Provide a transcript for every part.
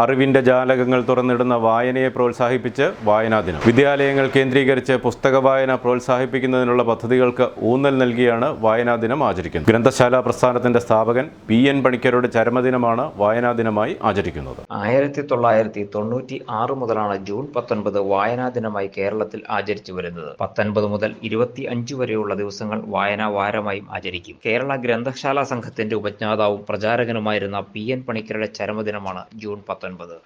അറിവിന്റെ ജാലകങ്ങൾ തുറന്നിടുന്ന വായനയെ പ്രോത്സാഹിപ്പിച്ച് വായനാ ദിനം. വിദ്യാലയങ്ങൾ കേന്ദ്രീകരിച്ച് പുസ്തക വായന പ്രോത്സാഹിപ്പിക്കുന്നതിനുള്ള പദ്ധതികൾക്ക് ഊന്നൽ നൽകിയാണ് വായനാ ദിനം ആചരിക്കുന്നത്. ഗ്രന്ഥശാല പ്രസ്ഥാനത്തിന്റെ സ്ഥാപകൻ പി എൻ പണിക്കരുടെ ചരമദിനമാണ് വായനാ ദിനമായി ആചരിക്കുന്നത്. ആയിരത്തി തൊള്ളായിരത്തി തൊണ്ണൂറ്റി ആറ് മുതലാണ് ജൂൺ പത്തൊൻപത് വായനാ ദിനമായി കേരളത്തിൽ ആചരിച്ചു വരുന്നത്. പത്തൊൻപത് മുതൽ ഇരുപത്തി അഞ്ച് വരെയുള്ള ദിവസങ്ങൾ വായനാ വാരമായും ആചരിക്കും. കേരള ഗ്രന്ഥശാല സംഘത്തിന്റെ ഉപജ്ഞാതാവും പ്രചാരകനുമായിരുന്ന പി എൻ പണിക്കരുടെ ചരമദിനമാണ് ജൂൺ പത്തൊൻപത്.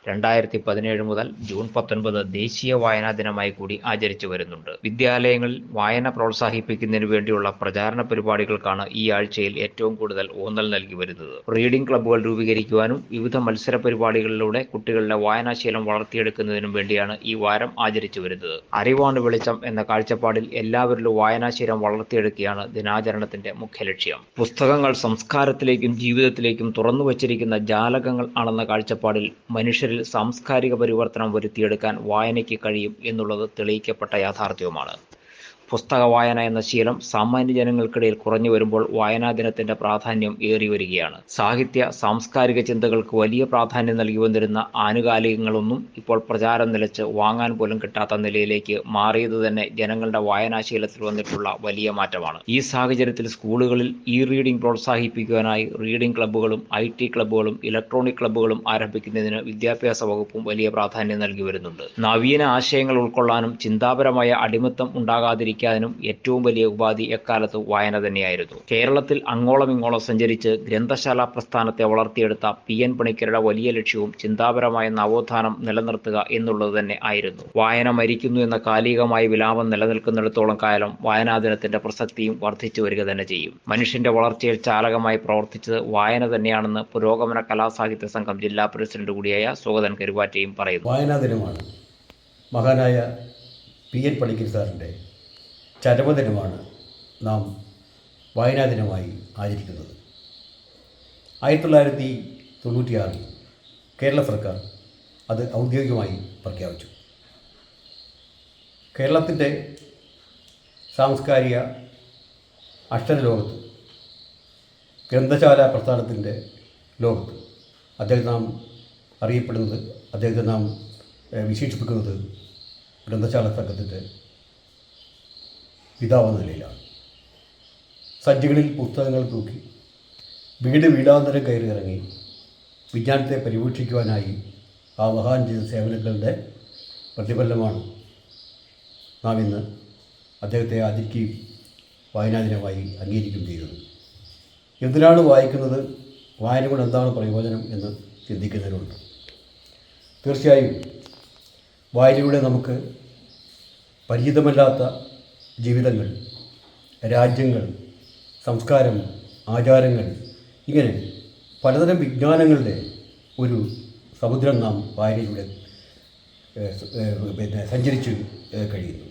രണ്ടായിരത്തി പതിനേഴ് മുതൽ ജൂൺ പത്തൊൻപത് ദേശീയ വായനാ ദിനമായി കൂടി ആചരിച്ചു വരുന്നുണ്ട്. വിദ്യാലയങ്ങളിൽ വായന പ്രോത്സാഹിപ്പിക്കുന്നതിന് വേണ്ടിയുള്ള പ്രചാരണ പരിപാടികൾക്കാണ് ഈ ആഴ്ചയിൽ ഏറ്റവും കൂടുതൽ ഊന്നൽ നൽകി വരുന്നത്. റീഡിംഗ് ക്ലബ്ബുകൾ രൂപീകരിക്കുവാനും വിവിധ മത്സര പരിപാടികളിലൂടെ കുട്ടികളുടെ വായനാശീലം വളർത്തിയെടുക്കുന്നതിനും വേണ്ടിയാണ് ഈ വാരം ആചരിച്ചു വരുന്നത്. അറിവാണ് വെളിച്ചം എന്ന കാഴ്ചപ്പാടിൽ എല്ലാവരിലും വായനാശീലം വളർത്തിയെടുക്കുകയാണ് ദിനാചരണത്തിന്റെ മുഖ്യ ലക്ഷ്യം. പുസ്തകങ്ങൾ സംസ്കാരത്തിലേക്കും ജീവിതത്തിലേക്കും തുറന്നു വച്ചിരിക്കുന്ന ജാലകങ്ങൾ ആണെന്ന കാഴ്ചപ്പാടിൽ മനുഷ്യരിൽ സാംസ്കാരിക പരിവർത്തനം വരുത്തിയെടുക്കാൻ വായനയ്ക്ക് കഴിയും എന്നുള്ളത് തെളിയിക്കപ്പെട്ട യാഥാർത്ഥ്യവുമാണ്. പുസ്തക വായന എന്ന ശീലം സാമാന്യ ജനങ്ങൾക്കിടയിൽ കുറഞ്ഞു വരുമ്പോൾ വായനാ ദിനത്തിന്റെ പ്രാധാന്യം ഏറി വരികയാണ്. സാഹിത്യ സാംസ്കാരിക ചിന്തകൾക്ക് വലിയ പ്രാധാന്യം നൽകി വന്നിരുന്ന ആനുകാലികങ്ങളൊന്നും ഇപ്പോൾ പ്രചാരം നിലച്ച് വാങ്ങാൻ പോലും കിട്ടാത്ത നിലയിലേക്ക് മാറിയത് തന്നെ ജനങ്ങളുടെ വായനാശീലത്തിൽ വന്നിട്ടുള്ള വലിയ മാറ്റമാണ്. ഈ സാഹചര്യത്തിൽ സ്കൂളുകളിൽ ഇ റീഡിംഗ് പ്രോത്സാഹിപ്പിക്കുവാനായി റീഡിംഗ് ക്ലബ്ബുകളും ഐ ടി ക്ലബ്ബുകളും ഇലക്ട്രോണിക് ക്ലബ്ബുകളും ആരംഭിക്കുന്നതിന് വിദ്യാഭ്യാസ വകുപ്പും വലിയ പ്രാധാന്യം നൽകി വരുന്നുണ്ട്. നവീന ആശയങ്ങൾ ഉൾക്കൊള്ളാനും ചിന്താപരമായ അടിമത്തം ഉണ്ടാകാതിരിക്കാനും ഏറ്റവും വലിയ ഉപാധി എക്കാലത്ത് വായന തന്നെയായിരുന്നു. കേരളത്തിൽ അങ്ങോളം ഇങ്ങോളം സഞ്ചരിച്ച് ഗ്രന്ഥശാല പ്രസ്ഥാനത്തെ വളർത്തിയെടുത്ത പി എൻ പണിക്കരുടെ വലിയ ലക്ഷ്യവും ചിന്താപരമായ നവോത്ഥാനം നിലനിർത്തുക എന്നുള്ളത് തന്നെ ആയിരുന്നു. വായന മരിക്കുന്നു എന്ന കാലികമായ വിലാപം നിലനിൽക്കുന്നിടത്തോളം കാലം വായനാദിനത്തിന്റെ പ്രസക്തിയും വർദ്ധിച്ചു വരിക തന്നെ ചെയ്യും. മനുഷ്യന്റെ വളർച്ചയിൽ ചാലകമായി പ്രവർത്തിച്ചത് വായന തന്നെയാണെന്ന് പുരോഗമന കലാസാഹിത്യ സംഘം ജില്ലാ പ്രസിഡന്റ് കൂടിയായ സുഗതൻ കരുവാറ്റയും പറയുന്നു. വായനാ ദിനമാണ്. മഹാനായ പി എൻ പണിക്കർ സാറിന്റെ ചരമദിനമാണ് നാം വായനാ ദിനമായി ആചരിക്കുന്നത്. ആയിരത്തി തൊള്ളായിരത്തി തൊണ്ണൂറ്റിയാറിൽ കേരള സർക്കാർ അത് ഔദ്യോഗികമായി പ്രഖ്യാപിച്ചു. കേരളത്തിന്റെ സാംസ്കാരിക അക്ഷരലോകത്ത് ഗ്രന്ഥശാല പ്രസ്ഥാനത്തിന്റെ ലോകത്ത് അദ്ദേഹം നാം അറിയപ്പെടുന്നത് അദ്ദേഹത്തെ നാം വിശേഷിപ്പിക്കുന്നത് ഗ്രന്ഥശാല സംഘത്തിന്റെ പിതാവെന്ന നിലയിലാണ്. സജ്ജകളിൽ പുസ്തകങ്ങൾ തൂക്കി വീട് വീടാന്തരം കയറി ഇറങ്ങി വിജ്ഞാനത്തെ പരിപോഷിക്കുവാനായി ആ മഹാൻ ചെയ്ത സേവനങ്ങളുടെ പ്രതിഫലമാണ് നാം ഇന്ന് അദ്ദേഹത്തെ ആദരിക്കുകയും വായനാദിനമായി അംഗീകരിക്കുകയും ചെയ്തത്. എന്തിനാണ് വായിക്കുന്നത്? വായന കൊണ്ട് എന്താണ് പ്രയോജനം എന്ന് ചിന്തിക്കുന്നതിനുണ്ട് തീർച്ചയായും വായനയിലൂടെ നമുക്ക് പരിചിതമല്ലാത്ത ജീവിതങ്ങൾ രാജ്യങ്ങൾ സംസ്കാരം ആചാരങ്ങൾ ഇങ്ങനെ പലതരം വിജ്ഞാനങ്ങളുടെ ഒരു സമുദ്രം നാം വായനയിലൂടെ പിന്നെ സഞ്ചരിച്ച് കഴിയുന്നു.